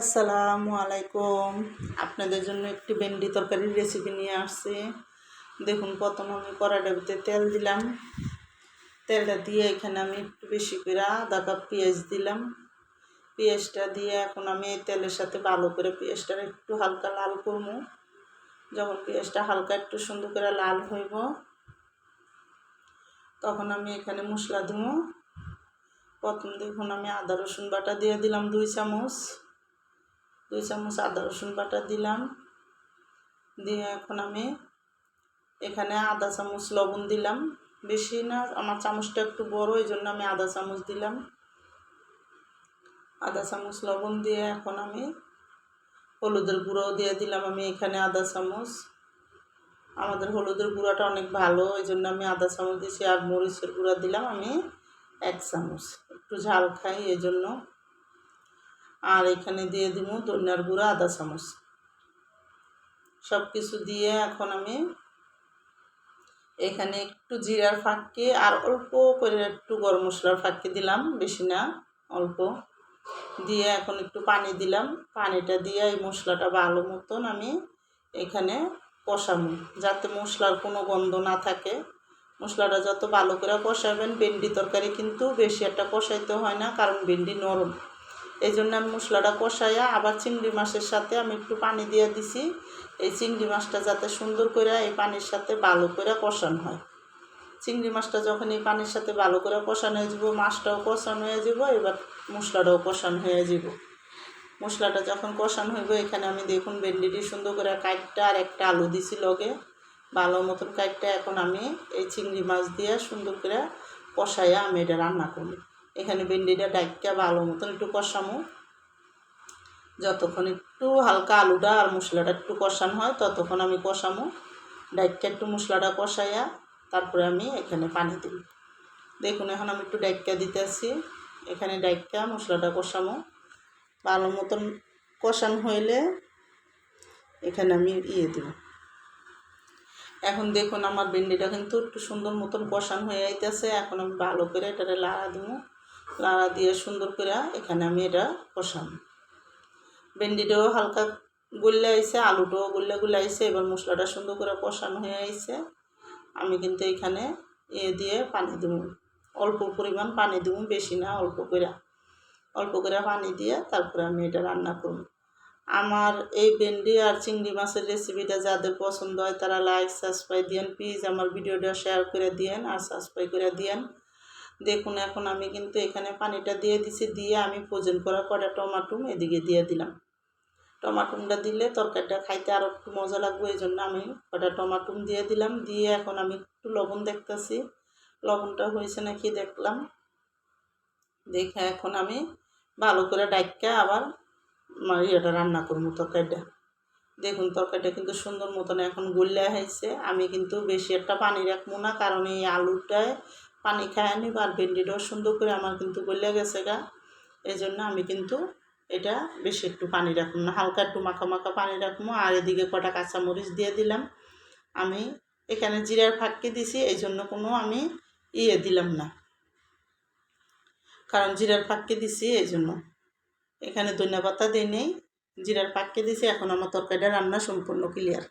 আসসালামু আলাইকুম। আপনাদের জন্য একটি ভেন্ডি তরকারির রেসিপি নিয়ে আসছি। দেখুন, প্রথম আমি কড়াইটার তেল দিলাম। তেলটা দিয়ে এখানে আমি একটু বেশি করে আধা কাপ পেঁয়াজ দিলাম। পেঁয়াজটা দিয়ে এখন আমি তেলের সাথে ভালো করে পেঁয়াজটা একটু হালকা লাল করব। যখন পেঁয়াজটা হালকা একটু সুন্দর করে লাল হইব, তখন আমি এখানে মশলা দেবো। প্রথম দেখুন, আমি আদা রসুন বাটা দিয়ে দিলাম দুই চামচ। দুই চামচ আদা রসুন বাটা দিলাম। দিয়ে এখন আমি এখানে আধা চামচ লবণ দিলাম। বেশি না, আমার চামচটা একটু বড়, এই জন্য আমি আধা চামচ দিলাম। আধা চামচ লবণ দিয়ে এখন আমি হলুদের গুঁড়োও দিয়ে দিলাম আমি এখানে আধা চামচ। আমাদের হলুদের গুঁড়াটা অনেক ভালো, এই জন্য আমি আধা চামচ দিয়েছি। আর মরিচের গুঁড়া দিলাম আমি এক চামচ। একটু ঝাল খাই, এই জন্য। আর এখানে দিয়ে দিব ধনিয়ার গুঁড়া আধা চামচ। সব কিছু দিয়ে এখন আমি এখানে একটু জিরার ফাঁককে আর অল্প করে একটু গরম মশলার ফাঁককে দিলাম, বেশি না, অল্প। দিয়ে এখন একটু পানি দিলাম। পানিটা দিয়ে এই মশলাটা ভালো মতন আমি এখানে কষাবো। যাতে মশলার কোনো গন্ধ না থাকে। মশলাটা যত ভালো করে কষাবেন, ভেন্ডি তরকারি কিন্তু বেশি একটা কষাইতে হয় না, কারণ ভেন্ডি নরম। এই জন্য আমি মশলাটা কষাইয়া আবার চিংড়ি মাছের সাথে আমি একটু পানি দিয়ে দিছি। এই চিংড়ি মাছটা যাতে সুন্দর করে এই পানির সাথে ভালো করে কষানো হয়। চিংড়ি মাছটা যখন এই পানির সাথে ভালো করে কষানো হয়ে যাব, মাছটাও কষানো হয়ে যাব, এবার মশলাটাও কষানো হয়ে যাব। মশলাটা যখন কষানো হইব, এখানে আমি দেখুন ভেন্ডিটি সুন্দর করে কাইটটা আর একটা আলু দিছি লগে। ভালো মতন কাইটটা এখন আমি এই চিংড়ি মাছ দিয়ে সুন্দর করে কষাইয়া আমি এটা রান্না করি এখানে ভেন্ডিটা ডাইকা ভালো মতন একটু কষামো। যতক্ষণ একটু হালকা আলুটা আর মশলাটা একটু কষানো হয়, ততক্ষণ আমি কষামো। ডাইকা একটু মশলাটা কষাইয়া তারপরে আমি এখানে পানি দিই দেখুন, এখন আমি একটু ডাইকা দিতে আসি এখানে ডাইকা মশলাটা কষামো। ভালো মতন কষানো হইলে এখানে আমি ইয়ে দেব। এখন দেখুন, আমার ভেন্ডিটা কিন্তু একটু সুন্দর মতন কষানো হয়ে যাইতেছে এখন আমি ভালো করে এটারে লাড়া দেবো লাড়া দিয়ে সুন্দর করে এখানে আমি এটা কষাবো ভেন্ডিটাও হালকা গুললে আইসে আলুটাও গুললে গুলে আইসে এবার মশলাটা সুন্দর করে কষানো হয়ে আইসে আমি কিন্তু এখানে এ দিয়ে পানি দেবো। অল্প পরিমাণ পানি দেবো, বেশি না, অল্প করে। অল্প করে পানি দিয়ে তারপরে আমি এটা রান্না করব। আমার এই ভেন্ডি আর চিংড়ি মাছের রেসিপিটা যাদের পছন্দ হয় তারা লাইক সাবস্ক্রাইব দিয়েন। প্লিজ আমার ভিডিওটা শেয়ার করে দিয়েন আর সাবস্ক্রাইব করে দিয়েন। দেখুন, এখন আমি কিন্তু এখানে পানিটা দিয়ে দিছি, দিয়ে আমি ফোজন করা কটা টমাটুম এদিকে দিয়ে দিলাম। টমাটুমটা দিলে তরকারিটা খাইতে আরও একটু মজা লাগবে, এই জন্য আমি কটা টমাটুম দিয়ে দিলাম। দিয়ে এখন আমি একটু লবণ দেখতেছি। লবণটা হয়েছে নাকি দেখলাম। দেখে এখন আমি ভালো করে ডাইকা আবার ইয়েটা রান্না করব তরকারিটা। দেখুন, তরকারিটা কিন্তু সুন্দর মতন এখন গলিয়া হয়েছে আমি কিন্তু বেশি একটা পানি রাখব না, কারণ এই আলুটায় পানি খায় আনি আর ভেন্ডিটাও সুন্দর করে আমার কিন্তু গলিয়া গেছে গা। এই জন্য আমি কিন্তু এটা বেশি একটু পানি রাখুন না, হালকা একটু মাখা মাখা পানি রাখব আর এদিকে কটা কাঁচামরিচ দিয়ে দিলাম। আমি এখানে জিরার ফাঁককে দিছি এই জন্য কোনো আমি ইয়ে দিলাম না। কারণ জিরার ফাঁককে দিছি এই জন্য এখানে ধনিয়া পাতা দিই নেই। জিরার পাককে দিছি, এখন আমার তরকারিটা রান্না সম্পূর্ণ ক্লিয়ার